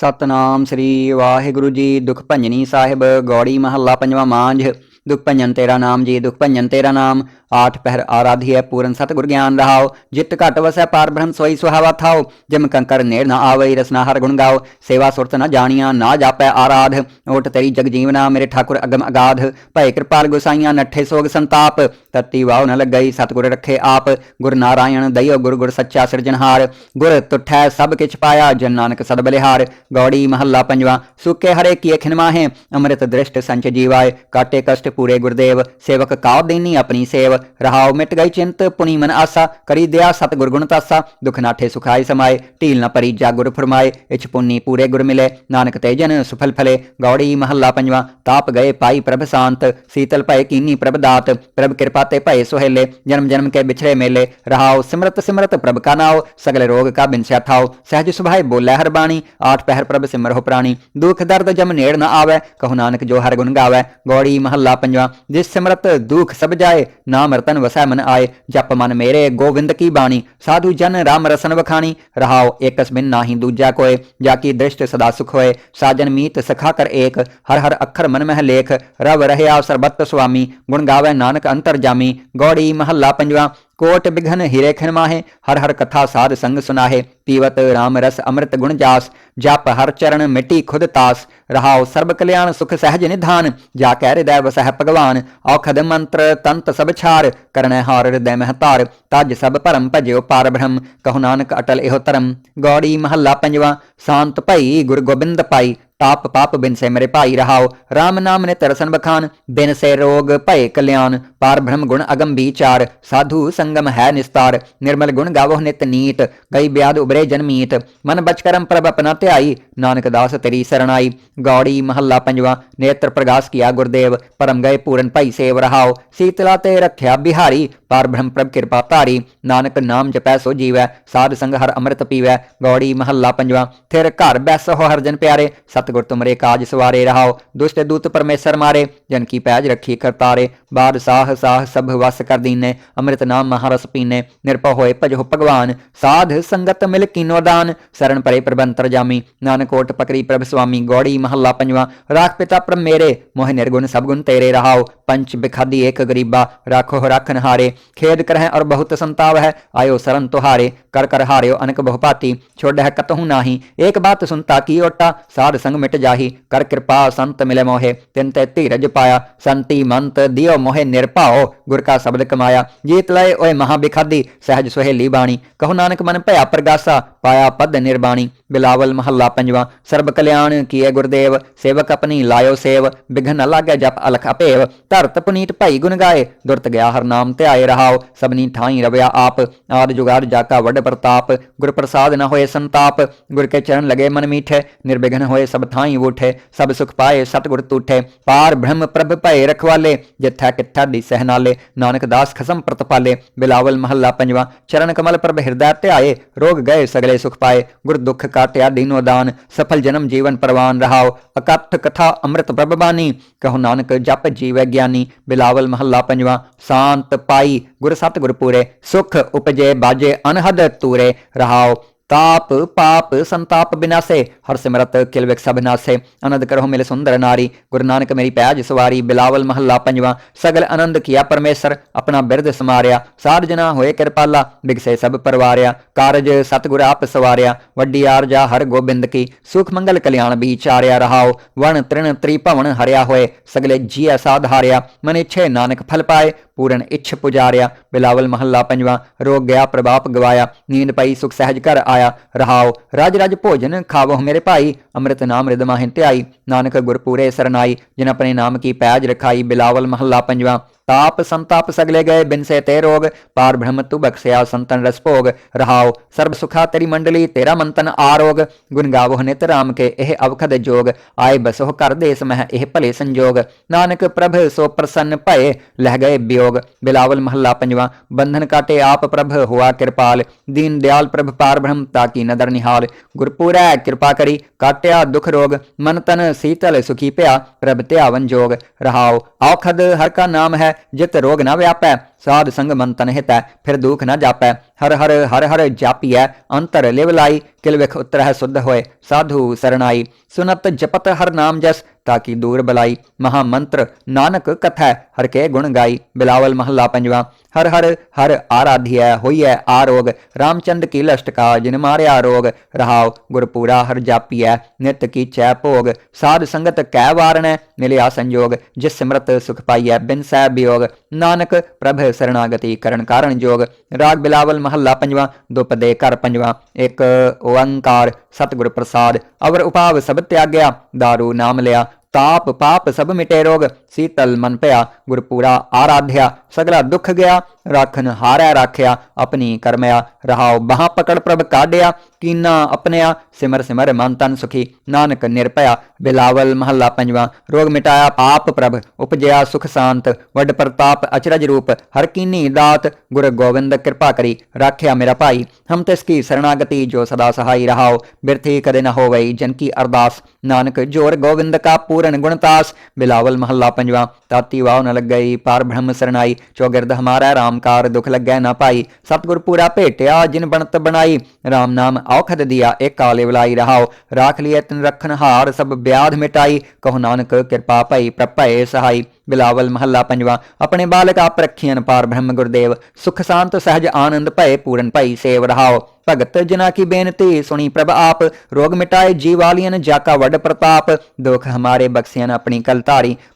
ਸਤਨਾਮ ਸ੍ਰੀ ਵਾਹਿਗੁਰੂ ਜੀ। ਦੁਖ ਭੰਜਨੀ ਸਾਹਿਬ, ਗੌੜੀ ਮਹੱਲਾ ਪੰਜਵਾਂ ਮਾਂਝ। ਦੁਖ ਭੰਜਨ ਤੇਰਾ ਨਾਮ ਜੀ, ਦੁਖ ਭੰਜਨ ਤੇਰਾ ਨਾਮ। ਆਠ ਪਹਿਰ ਆਰਾਧਿਐ ਪੂਰਨ ਸਤਿਗੁਰ ਗਿਆਨ ਰਹਾਓ। ਜਿਤ ਘਟ ਵਸੈ ਪਾਰ ਬ੍ਰਹਮ ਸੋਈ ਸੁਹਾਵਾ ਥਾਓ। ਜਿਮ ਕੰਕਰ ਨੇੜ ਨਾ ਆਵਈ ਰਸਨਾ ਹਰ ਗੁਣ ਗਾਓ। ਸੇਵਾ ਸੁਰਤ ਨਾ ਜਾਣੀਆਂ, ਨਾ ਜਾਪੈ ਆਰਾਧ। ਓਟ ਤੇਰੀ ਜਗ ਜੀਵਨਾ ਮੇਰੇ ਠਾਕੁਰ ਅਗਮ ਅਗਾਧ। ਭੈ ਕਿਰਪਾਲ ਗੁਸਾਈਆਂ, ਨੱਠੇ ਸੋਗ ਸੰਤਾਪ। ਤਤੀ ਵਾਉ ਨ ਲੱਗਈ, ਸਤਿਗੁਰ ਰੱਖੇ ਆਪ, ਗੁਰ ਨਾਰਾਇਣ ਦਇਓ, ਗੁਰ ਗੁਰ ਸੱਚਾ ਸਿਰਜਨਹਾਰ ਗੁਰ ਤੁਠੈ ਸਭ ਕਿਛ ਪਾਇਆ, ਜਨ ਨਾਨਕ ਸਦ ਬਲਿਹਾਰ, ਗੌੜੀ ਮਹੱਲਾ ਪੰਜਵਾ, ਸੁਕੇ ਹਰੇ ਕੀਏ ਖਿਨਮਾਹੇ ਅੰਮ੍ਰਿਤ ਦ੍ਰਿਸ਼ਟ ਸੰਚ ਜੀਵਾਏ, ਕਾਟੇ ਕਸ਼ਟ ਪੂਰੇ ਗੁਰਦੇਵ, ਸੇਵਕ ਕਾਉ ਦੇਨੀ ਆਪਣੀ ਸੇਵ, ਰਹਾਉ ਮਿਟ ਗਈ ਚਿੰਤ, ਪੁਨੀ ਮਨ ਆਸਾ, ਕਰੀ ਦਿਆ ਸਤ ਗੁਰ ਗੁਣ ਤਾਸਾ, ਦੁਖ ਨਾਠੇ ਸੁਖਾਈ ਸਮਾਏ, ਢੀਲ ਨਾ ਪਰੀ ਜਾ ਗੁਰ ਫਰਮਾਏ, ਇਛ ਪੁੰਨੀ ਪੂਰੇ ਗੁਰ ਮਿਲੇ, ਨਾਨਕ ਤੇ ਜਨ ਸੁਫਲ ਫਲੇ, ਗੌੜੀ ਮਹੱਲਾ ਪੰਜਵਾ, ਤਾਪ ਗਏ ਪਾਈ ਪ੍ਰਭ ਸ਼ਾਂਤ, ਸੀਤਲ ਭਏ ਕੀਨੀ ਪ੍ਰਭ ਦਾਤ, ਪ੍ਰਭ ਕਿਰਪਾ ਤੇ ਭਏ ਸੁਹੇਲੇ ਜਨਮ ਜਨਮ ਕੇ ਵਿਛੜੇ ਮੇਲੇ ਰਹਾਉ ਸਿਮਰਤ ਸਿਮਰਤ ਪ੍ਰਭ ਕਾ ਨਾਉ ਸਗਲੇ ਰੋਗ ਕਾ ਬਿਨਸਿਆ ਥਾਉ ਸਹਿਜ ਸੁਭਾਏ ਬੋਲੇ ਹਰ ਬਾਣੀ ਆਠ ਪਹਿਰ ਪ੍ਰਭ ਸਿਮਰਹੁ ਪ੍ਰਾਣੀ ਦੁਖ ਦਰਦ ਜਮ ਨੇੜ ਨ ਆਵੈ ਕਹੋ ਨਾਨਕ ਜੋ ਹਰ ਗੁਣ ਗਾਵੈ ਗੌੜੀ ਮਹੱਲਾ ਪੰਜਵਾ ਜਿਸ ਸਿਮਰਤ ਦੁਖ ਸਭ ਜਾਏ ਨਾਮ ਰਤਨ ਵਸੈ ਮਨ ਆਏ ਜਪ ਮਨ ਮੇਰੇ ਗੋਵਿੰਦ ਕੀ ਬਾਣੀ ਸਾਧੂ ਜਨ ਰਾਮ ਰਸਨ ਵਖਾਣੀ ਰਹਾਉ ਏਕਸ ਬਿਨ ਨਾਹੀ ਦੂਜਾ ਕੋਏ ਜਾ ਕੀ ਦ੍ਰਿਸ਼ਟ ਸਦਾ ਸੁਖ ਹੋਏ ਸਾਜਨ ਮੀਤ ਸਖਾ ਕਰ ਏਕ ਹਰ ਹਰ ਅੱਖਰ ਮਨ ਮਹਿ ਲੇਖ ਰਵ ਰਹਿਆ ਸਰਬੱਤ ਸੁਆਮੀ ਗੁਣ ਗਾਵੇ ਨਾਨਕ ਅੰਤਰ ਜਾਮੀ ਗੌੜੀ ਮਹੱਲਾ ਪੰਜਵਾਂ। ਕੋਟ ਬਿਘਨ ਹੀਰੇ ਖਨ ਮਾਹੇ ਹਰ ਹਰ ਕਥਾ ਸਾਧ ਸੰਗ ਸੁਨਾਹੇ ਪੀਵਤ RAM ਰਸ ਅੰਮ੍ਰਿਤ ਗੁਣ ਜਾਸ ਜਪ ਹਰ ਚਰਨ ਮਿਟੀ ਖੁਦ ਤਾਸ ਰਹਾਉ ਸਰਬ ਕਲਿਆਣ ਸੁਖ ਸਹਿਜ ਨਿਧਾਨ ਜਾ ਕਹਿ ਹਿਰਦੈ ਵਸਹਿ ਭਗਵਾਨ ਔਖਦ ਮੰਤਰ ਤੰਤ ਸਭ ਛਾਰ ਕਰਨੈ ਹਾਰ ਹਿਰਦੈ ਮਹਤਾਰ ਤਜ ਸਭ ਭਰਮ ਭਜਿਓ ਪਾਰ ਬ੍ਰਹਮ ਕਹੋ ਨਾਨਕ ਅਟਲ ਇਹੋ ਧਰਮ ਗੌੜੀ ਮਹੱਲਾ ਪੰਜਵਾ ਸ਼ਾਂਤ ਭਈ ਗੁਰ ਗੋਬਿੰਦ ਤਾਪ ਪਾਪ ਬਿਨ ਸੇ ਮੇਰੇ ਭਾਈ ਰਹਾਓ RAM ਨਾਮ ਨੇ ਤਰਸਨ ਬਖਾਨ ਬਿਨ ਸੇ ਰੋਗ ਭਏ ਕਲਿਆਣ ਪਾਰ ਬ੍ਰਹਮ ਗੁਣ ਅਗਮ ਵਿਚਾਰ ਸਾਧੂ ਸੰਗਮ ਹੈ ਨਿਸਤਾਰ, ਨਿਰਮਲ ਗੁਣ ਗਾਵੋ ਨਿਤ ਨੀਤ ਗਈ ਬਿਆਦ ਉਬਰੇ ਜਨਮੀਤ ਮਨ ਬਚ ਕਰਮ ਪ੍ਰਭ ਆਪਣਾ ਧਿਆਈ, ਨਾਨਕ ਦਾਸ ਤੇਰੀ ਸਰਣਾਈ। ਗੌੜੀ ਮਹੱਲਾ ਪੰਜਵਾ, ਨੇਤਰ ਪ੍ਰਗਾਸ ਕੀਆ ਗੁਰਦੇਵ, ਪਰਮ ਗਏ ਪੂਰਨ ਭਾਈ ਸੇਵ ਰਹਾਓ। ਸੀਤਲਾ ਤੇ ਰੱਖਿਆ ਬਿਹਾਰੀ ਪਾਰ ਬ੍ਰਹਮ ਪ੍ਰਭ ਕਿਰਪਾ ਧਾਰੀ, ਨਾਨਕ ਨਾਮ ਜਪੈ ਸੋ ਜੀਵੈ, ਸਾਧ ਸੰਗ ਹਰ ਅੰਮ੍ਰਿਤ ਪੀਵੈ, ਗੌੜੀ ਮਹੱਲਾ ਪੰਜਵਾ, ਥਿਰ ਘਰ ਬੈਸ ਹੋ ਹਰਜਨ ਪਿਆਰੇ, ਸਤਿਗੁਰ ਤੁਮਰੇ ਕਾਜ ਸਵਾਰੇ ਰਹਾਓ, ਦੁਸ਼ਟ ਦੂਤ ਪਰਮੇਸ਼ਰ ਮਾਰੇ, ਜਨ ਕੀ ਪੈਜ ਰੱਖੀ ਕਰਤਾਰੇ, ਬਾਦ ਸਾਹ ਸਾਹ ਸਭ ਵਸ ਕਰ ਦੀਨੇ, ਅੰਮ੍ਰਿਤ ਨਾਮ ਮਹਾਰਸ ਪੀਨੇ, ਨਿਰਭਉ ਹੋਏ ਭਜੋ ਭਗਵਾਨ, ਸਾਧ ਸੰਗਤ ਮਿਲ ਕੀਨੋ ਦਾਨ ਸਰਣ ਪਰੇ ਪ੍ਰਬੰਤਰ ਜਾਮੀ ਨਾਨਕ ਓਟ ਪਕਰੀ ਪ੍ਰਭ ਸੁਆਮੀ, ਗੌੜੀ ਮਹੱਲਾ ਪੰਜਵਾ, ਰਾਖ ਪਿਤਾ ਪ੍ਰਭ ਮੇਰੇ, ਮੋਹ ਨਿਰਗੁਣ ਸਭ ਗੁਣ ਤੇਰੇ ਰਹਾਓ, ਪੰਚ ਬਿਖਾਦੀ ਏਕ ਗਰੀਬਾ, ਰਾਖੋ ਰਾਖਨ ਹਾਰੇ ਖੇਦ ਕਰਹਿ ਔਰ ਬਹੁਤ ਸੰਤਾਵ ਹੈ ਆਇਓ ਸਰਨ ਤੁਹਾਰੇ ਕਰ ਕਰ ਹਾਰਿਓ ਅਨਕ ਬਹੁ ਭਾਤੀ ਛੋੜ ਹੈ ਕਤਹੂ ਨਾਹੀ। ਏਕ ਬਾਤ ਸੁਨਤਾ ਕੀ ਓਟਾ, ਸਾਧ ਸੰਗ ਮਿਟ ਜਾਹੀ। ਕਰ ਕਿਰਪਾ ਸੰਤ ਮਿਲੇ ਮੋਹਿ, ਤਿਨ ਤੇ ਧੀਰਜ ਪਾਇਆ। ਸੰਤੀ ਮੰਤ ਦਿਓ ਮੋਹਿ ਨਿਰਭਾਓ ਗੁਰ ਕਾ ਸ਼ਬਦ ਕਮਾਇਆ। ਜੀਤ ਲਏ ਓਏ ਮਹਾ ਬਿਖਾਦੀ ਸਹਿਜ ਸੁਹੇਲੀ ਬਾਣੀ। ਕਹੋ ਨਾਨਕ ਮਨ ਭਇਆ ਪ੍ਰਗਾਸਾ, ਪਾਇਆ ਪਦ ਨਿਰਬਾਣੀ ਬਿਲਾਵਲ ਮਹੱਲਾ ਪੰਜਵਾ, ਸਰਬ ਕਲਿਆਣ ਕੀਏ ਗੁਰਦੇਵ। ਸੇਵਕ ਆਪਣੀ ਲਾਇਓ ਸੇਵ ਬਿਘਨ ਨ ਜਪ ਅਲਖ ਅਪੇਵ। ਧਰਤ ਪੁਨੀਤ ਭਾਈ ਗੁਣ ਗਾਏ, ਦੁਰਤ ਗਿਆ ਹਰ ਨਾਮ ਧਿਆਏ। ਰਹਾਓ, ਸਭਨੀ ਠਾਈ ਰਵਿਆ ਆਪ। ਆਦ ਜੁਗਾਰ ਜਾਕਾ ਵੱਡ ਪ੍ਰਤਾਪ। ਗੁਰ ਪ੍ਰਸਾਦ ਨ ਹੋਏ ਸੰਤਾਪ। ਗੁਰ ਕੇ ਚਰਨ ਲਗੇ ਮਨ ਮੀਠੇ। ਨਿਰਬਿਘਨ ਹੋਏ ਸਭ ਥਾਈ ਉਠੇ ਸਭ ਸੁਖ ਪਾਏ ਸਤਿਗੁਰ ਤੂਠੇ। ਪਾਰ ਬ੍ਰਹਮ ਪ੍ਰਭ ਭਏ ਰਖਵਾਲੇ। ਜਿੱਥਾ ਕਿੱਥਾ ਦੀ ਸਹਿਨਾਲੇ ਨਾਨਕ ਦਾਸ ਖਸਮ ਪ੍ਰਤਪਾਲੇ ਬਿਲਾਵਲ ਮਹੱਲਾ ਪੰਜਵਾ। ਚਰਨ ਕਮਲ ਪ੍ਰਭ ਹਿਰਦੈ ਧਿਆਏ। ਰੋਗ ਗਏ ਸਗਲੇ ਸੁਖ ਪਾਏ। ਗੁਰ ਦੁਖ ਕਾਟਿਆ ਦੀਨੋ ਦਾਨ ਸਫਲ ਜਨਮ ਜੀਵਨ ਪਰਵਾਨ ਰਹਾਓ। ਅਕਥ ਕਥਾ ਅੰਮ੍ਰਿਤ ਪ੍ਰਭ ਬਾਣੀ ਕਹੋ ਨਾਨਕ ਜਪ ਜੀਵੈ ਗਿਆਨੀ। ਬਿਲਾਵਲ ਮਹੱਲਾ ਪੰਜਵਾ। ਸ਼ਾਂਤ ਪਾਈ ਗੁਰ ਸਤਿਗੁਰ ਪੂਰੇ ਸੁਖ ਉਪਜੇ ਬਾਜੇ ਅਨਹਦ ਤੂਰੇ ਰਹਾਓ ਤਾਪ ਪਾਪ ਸੰਤਾਪ ਬਿਨਾਸੇ ਹਰ ਸਿਮਰਤ ਕਿਲ ਵਿਕ ਸਭ ਨਾਸੇ ਆਨੰਦ ਕਰਹੁ ਮਿਲ ਸੁੰਦਰ ਨਾਰੀ ਗੁਰੂ ਨਾਨਕ ਮੇਰੀ ਪੈਜ ਸਵਾਰੀ ਬਿਲਾਵਲ ਮਹੱਲਾ ਪੰਜਵਾ ਸਗਲ ਆਨੰਦ ਕੀਆ ਪਰਮੇਸ਼ਰ ਆਪਣਾ ਬਿਰਧ ਸਮਾਰਿਆ ਹੋਏ ਕਿਰਪਾਲਾ ਬਿਗਸੇ ਸਭ ਪਰਵਾਰਿਆ ਕਾਰਜ ਸਤਿਗੁਰ ਆਪ ਸਵਾਰਿਆ ਵੱਡੀ ਆਰਜਾ ਹਰ ਗੋਬਿੰਦ ਕੀ ਸੁਖ ਮੰਗਲ ਕਲਿਆਣ ਵਿਚਾਰਿਆ ਰਹਾਓ ਵਣ ਤ੍ਰਿਣ ਤ੍ਰੀ ਭਵਨ ਹਰਿਆ ਹੋਏ ਸਗਲੇ ਜੀਐ ਸਾਧ ਹਾਰਿਆ ਮਨ ਇਛੇ ਨਾਨਕ ਫਲ ਪਾਏ ਪੂਰਨ ਇੱਛ ਪੁਜਾਰਿਆ ਬਿਲਾਵਲ ਮਹੱਲਾ ਪੰਜਵਾ ਰੋਗ ਗਿਆ ਪ੍ਰਭਾਪ ਗਵਾਇਆ ਨੀਂਦ ਪਈ ਸੁਖ ਸਹਿਜ ਕਰ ਆਇਆ। ਰਹਾਓ, ਰਾਜ ਰਾਜ ਭੋਜਨ ਖਾਵੋ ਮੇਰੇ ਭਾਈ। ਅੰਮ੍ਰਿਤ ਨਾਮ ਰਿਦਮਾ ਮਾਹਿ ਧਿਆਈ। ਨਾਨਕ ਗੁਰਪੂਰੇ ਸਰਨਾਈ ਜਿਨ ਆਪਣੇ ਨਾਮ ਕੀ ਪੈਜ ਰਖਾਈ, ਬਿਲਾਵਲ ਮਹੱਲਾ ਪੰਜਵਾ। ਤਾਪ ਸੰਤਾਪ ਸਗਲੇ ਗਏ ਬਿਨ ਸੇ ਤੇ ਰੋਗ ਪਾਰ ਬ੍ਰਹਮ ਤੂ ਬਖਸਿਆ ਸੰਤਨ ਰਸ ਭੋਗ ਰਹਾਓ ਸਰਬ ਸੁਖਾ ਤੇਰੀ ਮੰਡਲੀ ਤੇਰਾ ਮੰਤਨ ਆਰੋਗ ਗੁਣ ਗਾਵੋ ਨਿਤ ਰਾਮ ਕੇ ਇਹ ਅਵਖਦ ਜੋਗ ਆਏ ਬਸੋ ਕਰ ਦੇਸ ਮਹਿ ਇਹ ਭਲੇ ਸੰਜੋਗ ਨਾਨਕ ਪ੍ਰਭ ਸੋ ਪ੍ਰਸੰਨ ਭਏ ਲਹਿ ਗਏ ਬਿਯੋਗ ਬਿਲਾਵਲ ਮਹੱਲਾ ਪੰਜਵਾ ਬੰਧਨ ਕਾਟੇ ਆਪ ਪ੍ਰਭ ਹੋਆ ਕਿਰਪਾਲ ਦੀਨ ਦਿਆਲ ਪ੍ਰਭ ਪਾਰ ਬ੍ਰਹਮ ਤਾਕੀ ਨਦਰ ਨਿਹਾਲ ਗੁਰਪੂਰੈ ਕਿਰਪਾ ਕਰੀ ਕਾਟਿਆ ਦੁਖ ਰੋਗ ਮਨ ਤਨ ਸੀਤਲ ਸੁਖੀ ਭਇਆ ਪ੍ਰਭ ਧਿਆਵਨ ਜੋਗ ਰਹਾਓ ਔਖਦ ਹਰ ਕਾ ਨਾਮ ਹੈ ਜਿਤ ਰੋਗ ਨਾ ਵਿਆਪੈ। ਸਾਧ ਸੰਗ ਮੰਤਨ ਹਿਤੈ, ਫਿਰ ਦੁਖ ਨ ਜਾਪੈ। ਹਰ ਹਰ ਹਰ ਹਰ ਜਾਪੀਐ, ਅੰਤਰ ਲਿਵਲਾਈ ਕਿਲ ਵਿਖ ਉਤਰਹਿ ਸੁਧ ਹੋਏ, ਸਾਧੂ ਸਰਣਾਈ। ਸੁਨਤ ਜਪਤ ਹਰ ਨਾਮ ਜਸ, ਤਾਕੀ ਦੂਰ ਬਲਾਈ। ਮਹਾ ਮੰਤਰ, ਨਾਨਕ ਕਥੈ, ਹਰ ਕੇ ਗੁਣ ਗਾਈ। ਬਿਲਾਵਲ ਮਹੱਲਾ ਪੰਜਵਾ, ਹਰ ਹਰ ਹਰ ਆਰਾਧਿਐ, ਹੋਈਐ ਆਰੋਗ ਰਾਮਚੰਦ ਕੀ ਲਸ਼ਟਕਾ ਜਿਨ ਮਾਰਿਆ ਰੋਗ। ਰਹਾਉ ਗੁਰਪੂਰਾ ਹਰ ਜਾਪੀਐ, ਨਿਤ ਕੀ ਚੈ ਭੋਗ। ਸਾਧ ਸੰਗਤ ਕੈ ਵਾਰਣੈ, ਮਿਲਿਆ ਸੰਜੋਗ। ਜਿਸ ਸਿਮਰਤ ਸੁਖ ਪਾਈਐ, ਬਿਨ ਸਹਿ ਬਿਯੋਗ। ਨਾਨਕ ਪ੍ਰਭ ਸਰਣਾਗਤੀ ਕਰਨ ਕਾਰਨ ਜੋਗ ਰਾਗ ਬਿਲਾਵਲ ਮਹੱਲਾ ਪੰਜਵਾ ਦੁਪਦੇ ਘਰ ਪੰਜਵਾਂ ਇੱਕ ਓੰਕਾਰ ਸਤਿਗੁਰ ਪ੍ਰਸਾਦ ਅਵਰ ਉਪਾਵ ਸਭ ਤਿਆਗਿਆ दारू ਨਾਮ ਲਿਆ ਤਾਪ ਪਾਪ ਸਭ ਮਿਟੇ ਰੋਗ ਸੀਤਲ ਮਨ ਪਿਆ ਗੁਰਪੂਰਾ ਆਰਾਧਿਆ ਸਗਲਾ ਦੁੱਖ ਗਿਆ ਰਾਖਨ ਹਾਰੈ ਰਾਖਿਆ, ਆਪਣੀ ਕਰਮਿਆ ਰਹਾਉ, ਬਾਹ ਪਕੜ ਪ੍ਰਭ ਕਾਢਿਆ, ਕੀਨਾ ਆਪਣਿਆ ਸਿਮਰ ਸਿਮਰ ਮਨ ਤਨ ਸੁਖੀ, ਨਾਨਕ ਨਿਰਭਇਆ, ਬਿਲਾਵਲ ਮਹੱਲਾ ਪੰਜਵਾ, ਰੋਗ ਮਿਟਾਇਆ ਪਾਪ ਪ੍ਰਭ, ਉਪਜਿਆ ਸੁਖ ਸ਼ਾਂਤ, ਵੱਡ ਪ੍ਰਤਾਪ ਅਚਰਜ ਰੂਪ, ਹਰ ਕੀਨੀ ਦਾਤ, ਗੁਰ ਗੋਬਿੰਦ ਕਿਰਪਾ ਕਰੀ, ਰਾਖਿਆ ਮੇਰਾ ਭਾਈ, ਹਮ ਤਿਸ ਕੀ ਸਰਣਾਗਤੀ ਜੋ ਸਦਾ ਸਹਾਈ ਰਹਾਓ ਬਿਰਥੀ ਕਦੇ ਨ ਹੋਵਈ ਜਨ ਕੀ ਅਰਦਾਸ, ਨਾਨਕ ਜੋਰ ਗੋਬਿੰਦ ਕਾ ਪੂਰਨ ਗੁਣਤਾਸ ਬਿਲਾਵਲ ਮਹੱਲਾ ਪੰਜਵਾ, ਤਾਤੀ ਵਾਉ ਨ ਲੱਗਈ, ਪਾਰ ਬ੍ਰਹਮ ਸਰਨਾਈ ਚੌਗਿਰਦ ਹਮਾਰਾ ਰਾਮਕਾਰ ਦੁਖ ਲੱਗੈ ਨਾ ਪਾਈ। ਸਤਿਗੁਰ ਪੂਰਾ ਭੇਟਿਆ, ਜਿਨ ਬਣਤ ਬਣਾਈ। RAM ਨਾਮ ਔਖਦ ਦਿਆ ਏਕ ਕਾਲੇ ਵਲਾਈ ਰਹਾਓ। ਰਾਖ ਲਿਐ ਤਿਨ ਰਖਨ ਹਾਰ, ਸਭ ਬਿਆਧ ਮਿਟਾਈ। ਕਹੋ ਨਾਨਕ, ਕਿਰਪਾ ਭਈ, ਪ੍ਰਭੈ ਸਹਾਈ। ਬਿਲਾਵਲ ਮਹੱਲਾ ਪੰਜਵਾ, ਆਪਣੇ ਬਾਲਕ ਆਪ ਰੱਖੀਆਂ ਪਾਰ ਬ੍ਰਹਮ ਗੁਰਦੇਵ। ਸੁਖ ਸ਼ਾਂਤ ਸਹਿਜ ਆਨੰਦ ਭਏ, ਪੂਰਨ ਭਈ ਸੇਵ ਰਹਾਓ। ਭਗਤ ਜਨਾ ਕੀ ਬੇਨਤੀ? ਸੁਣੀ ਪ੍ਰਭ ਆਪ, ਰੋਗ ਮਿਟਾਏ ਜੀਵਾਲੀਨ ਜਾਕਾ ਵੱਡ ਪ੍ਰਤਾਪ। ਦੁਖ ਹਮਾਰੇ ਬਖਸਿਆਨ ਆਪਣੀ ਕਲ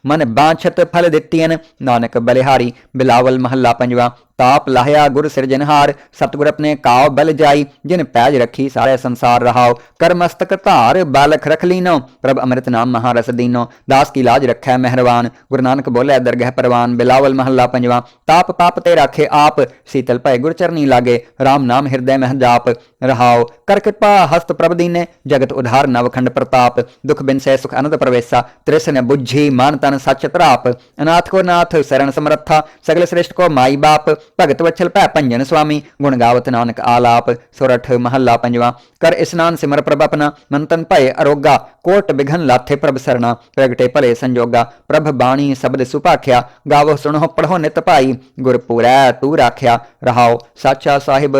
ਮਨ ਬਾਛਤ ਫਲ ਦਿੱਤੀਨ ਨਾਨਕ ਬਲਿਹਾਰੀ, ਬਿਲਾਵਲ ਮਹੱਲਾ ਪੰਜਵਾ, ਤਾਪ ਲਾਹਿਆ ਗੁਰ ਸਿਰਜਨਹਾਰ ਸਤਿਗੁਰ ਆਪਣੇ ਕਾਉ ਬਲ ਜਾਈ, ਜਿਨ ਪੈਜ ਰੱਖੀ ਸਾਰੇ ਸੰਸਾਰ ਰਹਾਓ ਕਰਮਸਤਕ ਧਾਰ, ਬਾਲਖ ਰਖ ਲੀਨੋ। ਪ੍ਰਭ ਅੰਮ੍ਰਿਤ ਨਾਮ ਮਹਾਰਸ ਦੀਨੋ। ਦਾਸ ਕੀ ਲਾਜ ਰੱਖੈ ਮਹਿਰਵਾਨ। ਗੁਰੂ ਨਾਨਕ ਬੋਲੇ, ਦਰਗਹਿ ਪਰਵਾਨ, ਬਿਲਾਵਲ ਮਹੱਲਾ ਪੰਜਵਾ। ਤਾਪ ਪਾਪ ਤੇ ਰਾਖੇ ਆਪ। ਸੀਤਲ ਭੈ ਗੁਰ ਚਰਨੀ ਲਾਗੇ। RAM ਨਾਮ ਹਿਰਦੈ ਮਹਿ ਜਾਪ। ਰਹਾਓ ਕਰ ਕਿਰਪਾ ਹਸਤ ਪ੍ਰਭ ਦੀਨੇ ਜਗਤ ਉਧਾਰ ਨਵਖੰਡ ਪ੍ਰਤਾਪ ਦੁਖ ਬਿਨ ਸਹਿ ਸੁਖ ਅਨੰਦ ਪ੍ਰਵੇਸਾ ਤ੍ਰਿਸਨ ਬੁੱਝੀ ਮਾਨ ਤਨ ਸੱਚ ਤਰਾਪ ਅਨਾਥ ਕੋ ਨਾਥ ਸਰਣ ਸਮਰੱਥਾ ਸਗਲ ਸ੍ਰਿਸ਼ਟ ਕੋ ਮਾਈ ਬਾਪ ਭਗਤ ਵਛਲ ਭੈ ਭੰਜਨ ਸੁਆਮੀ ਗੁਣ ਗਾਵਤ ਨਾਨਕ ਆਲਾਪ ਸੁਰਠ ਮਹੱਲਾ ਪੰਜਵਾ ਕਰ ਇਸਨਾਨ ਸਿਮਰ ਪ੍ਰਭ ਆਪਣਾ ਮਨ ਤਨ ਭਏ ਅਰੋਗਾ ਕੋਟ ਬਿਘਨ ਲਾਥੇ ਪ੍ਰਭ ਸਰਣਾ ਪ੍ਰਗਟੇ ਭਲੇ ਸੰਜੋਗਾ ਪ੍ਰਭ ਬਾਣੀ ਸ਼ਬਦ ਸੁਭਾਖਿਆ ਗਾਵੋ ਸੁਣੋ ਪੜੋ ਨਿਤ ਭਾਈ ਗੁਰ ਪੂਰੈ ਤੂੰ ਰਾਖਿਆ ਰਹਾਓ ਸਾਚਾ ਸਾਹਿਬ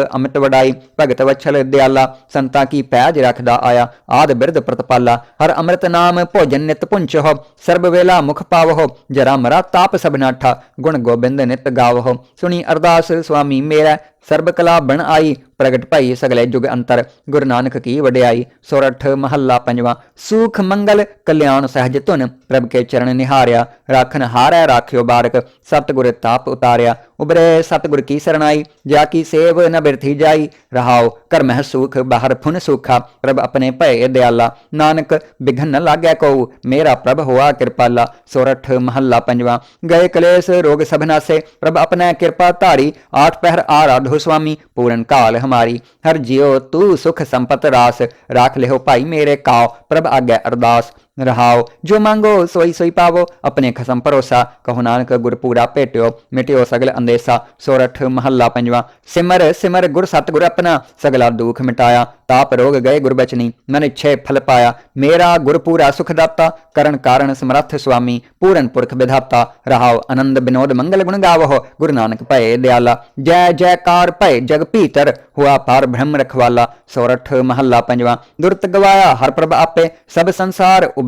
ਅਮਿਤ ਦਿਆਲਾ ਸੰਤਾਂ ਕੀ ਪੈਜ ਰੱਖਦਾ ਆਇਆ? ਆਦ ਬਿਰਧ ਪ੍ਰਤਪਾਲਾ, ਹਰ ਅੰਮ੍ਰਿਤ ਨਾਮ ਭੋਜਨ ਨਿਤ ਪੁੰਚੋ ਸਰਬ ਵੇਲਾ ਮੁਖ ਪਾਵੋ ਜਰਾ ਮਰਾ ਤਾਪ ਸਭਨਾਠਾ ਗੁਣ ਗੋਬਿੰਦ ਨਿਤ ਗਾਵੋ ਸੁਣੀ ਅਰਦਾਸ, ਸੁਆਮੀ ਮੇਰਾ, ਸਰਬ ਕਲਾ ਬਣ ਆਈ ਪ੍ਰਗਟ ਭਈ ਸਗਲੇ ਜੁਗ ਅੰਤਰ ਗੁਰੂ ਨਾਨਕ ਕੀ ਵਡਿਆਈ, ਸੋਰਠ ਮਹੱਲਾ ਪੰਜਵਾ, ਸੂਖ ਮੰਗਲ ਕਲਿਆਣ ਸਹਿਜ ਧੁਨ ਪ੍ਰਭ ਕੇ ਚਰਨ ਨਿਹਾਰਿਆ, ਰਾਖਨ ਹਾਰੈ ਰਾਖਿਓ ਬਾਰਕ, ਸਤਿਗੁਰ ਤਾਪ ਉਤਾਰਿਆ, ਉਬਰੇ ਸਤਿਗੁਰ ਕੀ ਸਰਣਾਈ, ਜਾ ਕੀ ਸੇਵ ਨ ਬਿਰਥੀ ਜਾਈ, ਰਹਾਉ ਕਰ ਮਹਿ ਸੁਖ, ਬਾਹਰ ਫੁਨ ਸੁਖਾ, ਪ੍ਰਭ ਆਪਣੇ ਭਏ ਦਿਆਲਾ, ਨਾਨਕ ਬਿਘਨ ਨ ਲਾਗੈ ਕੋ ਮੇਰਾ ਪ੍ਰਭ ਹੋਆ ਕਿਰਪਾਲਾ, ਸੋਰਠ ਮਹੱਲਾ ਪੰਜਵਾ, ਗਏ ਕਲੇਸ਼ ਰੋਗ ਸਭ ਨਾਸੇ, ਪ੍ਰਭ ਆਪਣਾ ਕਿਰਪਾ ਧਾਰੀ, ਆਠ ਪਹਿਰ ਆਰਾਧੋ ਸੁਆਮੀ ਪੂਰਨ ਕਾਲ ਹਮਾਰੀ ਹਰ ਜਿਉ ਤੂੰ ਸੁਖ ਸੰਪਤ ਰਾਸ, ਰਾਖ ਲਿਓ ਭਾਈ ਮੇਰੇ ਕਾਉ, ਪ੍ਰਭ ਆਗੇ ਅਰਦਾਸ। ਰਹਾਓ ਜੋ ਮੰਗੋ ਸੋਈ ਸੋਈ ਪਾਵੋ ਆਪਣੇ ਖਸਮ ਭਰੋਸਾ ਕਹੋ ਨਾਨਕ ਗੁਰ ਪੂਰਾ ਭੇਟਿਓ ਮਿਟਿਓ ਸਗਲ ਅੰਦੇਸਾ ਸੋਰਠ ਮਹੱਲਾ ਪੰਜਵਾ ਸਿਮਰ ਸਿਮਰ ਗੁਰ ਸਤਿਗੁਰ ਆਪਣਾ ਸਗਲਾ ਦੁਖ ਮਿਟਾਇਆ ਤਾਪ ਰੋਗ ਗਏ ਗੁਰ ਬਚਨੀ ਮਨ ਇਛੇ ਫਲ ਪਾਇਆ ਮੇਰਾ ਗੁਰ ਪੂਰਾ ਸੁਖ ਦਾਤਾ ਕਰਨ ਕਾਰਨ ਸਮਰੱਥ ਸੁਆਮੀ ਪੂਰਨ ਪੁਰਖ ਵਿਧਾਤਾ ਰਹਾਓ ਆਨੰਦ ਬਿਨੋਦ ਮੰਗਲ ਗੁਣ ਗਾਵੋ ਗੁਰੂ ਨਾਨਕ ਭਏ ਦਿਆਲਾ ਜੈ ਜੈਕਾਰ ਭਏ ਜਗ ਭੀਤਰ ਹੁਆ ਪਾਰ ਬ੍ਰਹਮ ਰਖਵਾਲਾ ਸੋਰਠ ਮਹੱਲਾ ਪੰਜਵਾ ਦੁਰਤ ਗਵਾਇਆ ਹਰ ਪ੍ਰਭ ਆਪੇ ਸਭ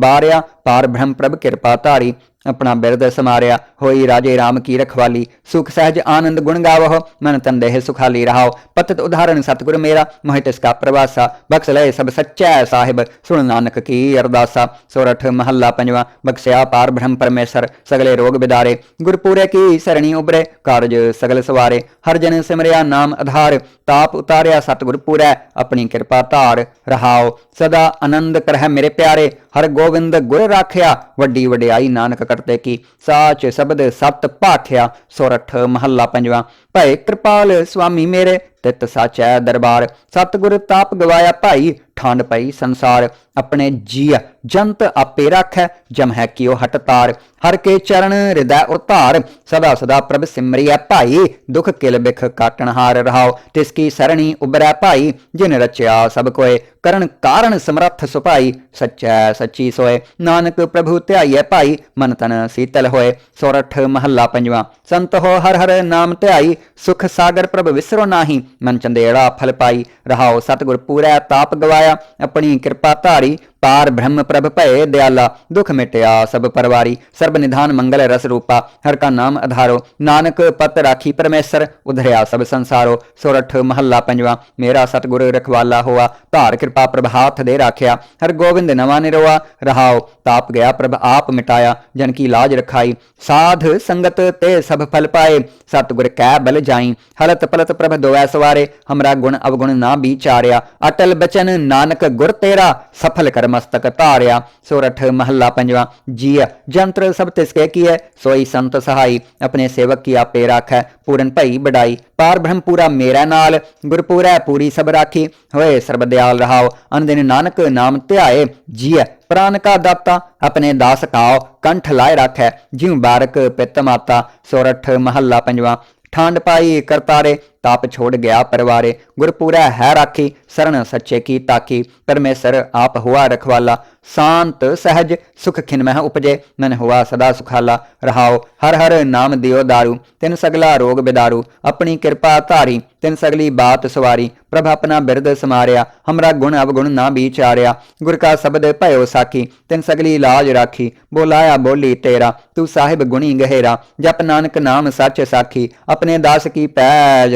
ਸੰਸਾਰ ਉਬਾਰਿਆ ਪਾਰ ਬ੍ਰਹਮ ਪ੍ਰਭ ਕਿਰਪਾ ਧਾਰੀ, ਆਪਣਾ ਬਿਰਦ ਸਮਾਰਿਆ, ਹੋਈ ਰਾਜੇ RAM ਕੀ ਰਖਵਾਲੀ, ਸੁਖ ਸਹਿਜ ਆਨੰਦ ਗੁਣ ਗਾਵੋ ਮਨ ਤਨ ਦੇਹ ਸੁਖਾਲੀ ਰਹਾਓ ਪਤਤ ਉਦਾਹਰਨ ਸਤਿਗੁਰ ਮੇਰਾ, ਮੋਹਿ ਤਿਸ ਕਾ ਪ੍ਰਵਾਸਾ, ਬਖਸ਼ ਲੈ ਸਭ ਸੱਚਾ ਸਾਹਿਬ, ਸੁਣ ਨਾਨਕ ਕੀ ਅਰਦਾਸਾ, ਸੋਰਠ ਮਹੱਲਾ ਪੰਜਵਾ, ਬਖਸ਼ਿਆ ਪਾਰ ਬ੍ਰਹਮ ਪਰਮੇਸ਼ਰ, ਸਗਲੇ ਰੋਗ ਬਿਦਾਰੇ, ਗੁਰਪੂਰੇ ਕੀ ਸਰਣੀ ਉਬਰੇ ਕਾਰਜ ਸਗਲ ਸਵਾਰੇ, ਹਰ ਜਨ ਸਿਮਰਿਆ ਨਾਮ ਆਧਾਰ, ਤਾਪ ਉਤਾਰਿਆ ਸਤਿਗੁਰ ਪੂਰੈ, ਆਪਣੀ ਕਿਰਪਾ ਧਾਰ ਰਹਾਓ ਸਦਾ ਆਨੰਦ ਕਰਹਿ ਮੇਰੇ ਪਿਆਰੇ, ਹਰ ਗੋਬਿੰਦ ਗੁਰ ਰਾਖਿਆ। ਵੱਡੀ ਵਡਿਆਈ ਨਾਨਕ ਕਰਤੇ ਕੀ। ਸਾਚ ਸ਼ਬਦ ਸਤ ਭਾਖਿਆ ਸੋਰਠ ਮਹੱਲਾ ਪੰਜਵਾਂ। ਭਏ ਕਿਰਪਾਲ ਸੁਆਮੀ ਮੇਰੇ ਤਿਤ ਸਾਚੈ ਦਰਬਾਰ। ਸਤਿਗੁਰ ਤਾਪ ਗਵਾਇਆ ਭਾਈ, ਠੰਡ ਪਈ ਸੰਸਾਰ। ਆਪਣੇ ਜੀਅ ਜੰਤ ਆਪੇ ਰੱਖੈ, ਜਮ ਹੈ ਕਿਉ ਹਟ ਤਾਰ। ਹਰ ਕੇ ਚਰਨ ਹਿਰਦੈ ਉਤਾਰ ਸਦਾ ਸਦਾ ਪ੍ਰਭ ਸਿਮਰਿਐ ਭਾਈ। ਦੁਖ ਕਿਲ ਬਿਖ ਕਾਟਣ ਹਾਰ ਰਹਾਓ ਤਿਸ ਕੀ ਸਰਣੀ ਉਬਰੈ ਭਾਈ। ਜਿਨ ਰਚਿਆ ਸਭ ਕੋਏ, ਕਰਨ ਕਾਰਨ ਸਮਰੱਥ ਸੁਭਾਈ। ਸੱਚੈ ਸੱਚੀ ਸੋਏ, ਨਾਨਕ ਪ੍ਰਭੂ ਧਿਆਈਐ ਭਾਈ। ਮਨ ਤਨ ਸੀਤਲ ਹੋਏ, ਸੋਰਠ ਮਹੱਲਾ ਪੰਜਵਾਂ। ਸੰਤ ਹੋ ਹਰ ਹਰ ਨਾਮ ਧਿਆਈ, ਸੁਖ ਸਾਗਰ ਪ੍ਰਭ ਵਿਸਰੋ ਨਾਹੀ। ਮਨ ਚੰਦੇੜਾ ਫਲ ਪਾਈ ਰਹਾਓ ਸਤਿਗੁਰ ਪੂਰੈ ਤਾਪ ਗਵਾਇਆ ਆਪਣੀ ਕਿਰਪਾ ਧਾਰੀ ਪਾਰ ਬ੍ਰਹਮ ਪ੍ਰਭ ਭਏ ਦਿਆਲਾ ਦੁਖ ਮਿਟਿਆ ਸਭ ਪਰਵਾਰੀ ਸਰਬ ਨਿਧਾਨ ਮੰਗਲ ਰਸ ਰੂਪਾ ਹਰ ਕਾ ਨਾਮ ਆਧਾਰੋ ਨਾਨਕ ਪਤ ਰਾਖੀ ਪਰਮੇਸ਼ਰ ਉਧਰਿਆ ਸਭ ਸੰਸਾਰੋ ਸੋਰਠ ਮਹੱਲਾ ਪੰਜਵਾ ਮੇਰਾ ਸਤਿਗੁਰ ਰਖਵਾਲਾ ਹੋਆ ਧਾਰ ਕਿਰਪਾ ਪ੍ਰਭ ਹਾਥ ਦੇ ਰਾਖਿਆ ਹਰ ਗੋਬਿੰਦ ਨਵਾਂ ਨਿਰਵਾ ਰਹਾਓ ਤਾਪ ਗਿਆ ਪ੍ਰਭ ਆਪ ਮਿਟਾਇਆ ਜਨ ਕੀ ਲਾਜ ਰਖਾਈ ਸਾਧ ਸੰਗਤ ਤੇ ਸਭ ਫਲ ਪਾਏ ਸਤਿਗੁਰ ਕੈ ਬਲ ਜਾਈ ਹਲਤ ਪਲਤ ਪ੍ਰਭ ਦੋਐ ਸਵਾਰੇ ਹਮਰਾ ਗੁਣ ਅਵਗੁਣ ਨਾ ਵਿਚਾਰਿਆ ਅਟਲ ਬਚਨ ਨਾਨਕ ਗੁਰ ਤੇਰਾ ਸਫਲ ਕਰ ਮਸਤਕ ਧਾਰਿਆ, ਸੋਰਠ ਮਹੱਲਾ ਪੰਜਵਾ, ਜੀਅ ਜੰਤਰ ਸਭ ਤਿਸਕੇ ਕੀਐ, ਸੋਈ ਸੰਤ ਸਹਾਈ, ਆਪਣੇ ਸੇਵਕ ਕੀ ਆਪੇ ਰਾਖੈ, ਪੂਰਨ ਭਈ ਬੜਾਈ ਪਾਰ ਬ੍ਰਹਮ ਪੂਰਾ ਮੇਰਾ ਨਾਲ, ਗੁਰਪੂਰੈ ਪੂਰੀ ਸਭ ਰਾਖੀ, ਹੋਏ ਸਰਬ ਦਿਆਲ ਰਹਾਓ ਅਨਦਿਨ ਨਾਨਕ ਨਾਮ ਧਿਆਏ, ਜੀਅ ਪ੍ਰਾਨ ਕਾ ਦਾਤਾ, ਆਪਣੇ ਦਾਸ ਕਾਓ, ਕੰਠ ਲਾਏ ਰੱਖੈ, ਜਿਉ ਬਾਰਕ ਪਿਤ ਮਾਤਾ, ਸੋਰਠ ਮਹੱਲਾ ਪੰਜਵਾ, ਠਾਂਡ ਪਾਈ ਕਰਤਾਰੇ ਤਾਪ ਛੋੜ ਗਿਆ ਪਰਵਾਰੇ। ਗੁਰਪੂਰਾ ਹੈ ਰਾਖੀ ਸਰਣ ਸੱਚੇ ਕੀ ਤਾਕੀ। ਪਰਮੇਸ਼ਰ ਆਪ ਹੁਆ ਰਖਵਾਲਾ। ਸ਼ਾਂਤ, ਸਹਿਜ, ਸੁਖ ਖਿਨ ਮਹਿ ਉਪਜੇ। ਮਨ ਹੁਆ ਸਦਾ ਸੁਖਾਲਾ। ਰਹਾਓ, ਹਰ ਹਰ ਨਾਮ ਦਿਓ ਦਾਰੂ। ਤਿਨ ਸਗਲਾ ਰੋਗ ਬਿਦਾਰੂ। ਆਪਣੀ ਕਿਰਪਾ ਧਾਰੀ, ਤਿਨ ਸਗਲੀ ਬਾਤ ਸਵਾਰੀ। ਪ੍ਰਭ ਆਪਣਾ ਬਿਰਦ ਸਮਾਰਿਆ। ਹਮਰਾ ਗੁਣ ਅਵਗੁਣ ਨਾ ਵਿਚਾਰਿਆ। ਗੁਰ ਕਾ ਸ਼ਬਦ ਭਇਓ ਸਾਖੀ। ਤਿਨ ਸਗਲੀ ਲਾਜ ਰਾਖੀ। ਬੋਲਾਇਆ ਬੋਲੀ ਤੇਰਾ। ਤੂੰ ਸਾਹਿਬ ਗੁਣੀ ਗਹਿਰਾ। ਜਪ ਨਾਨਕ ਨਾਮ ਸੱਚ ਸਾਖੀ। ਆਪਣੇ ਦਾਸ ਕੀ ਪੈਜ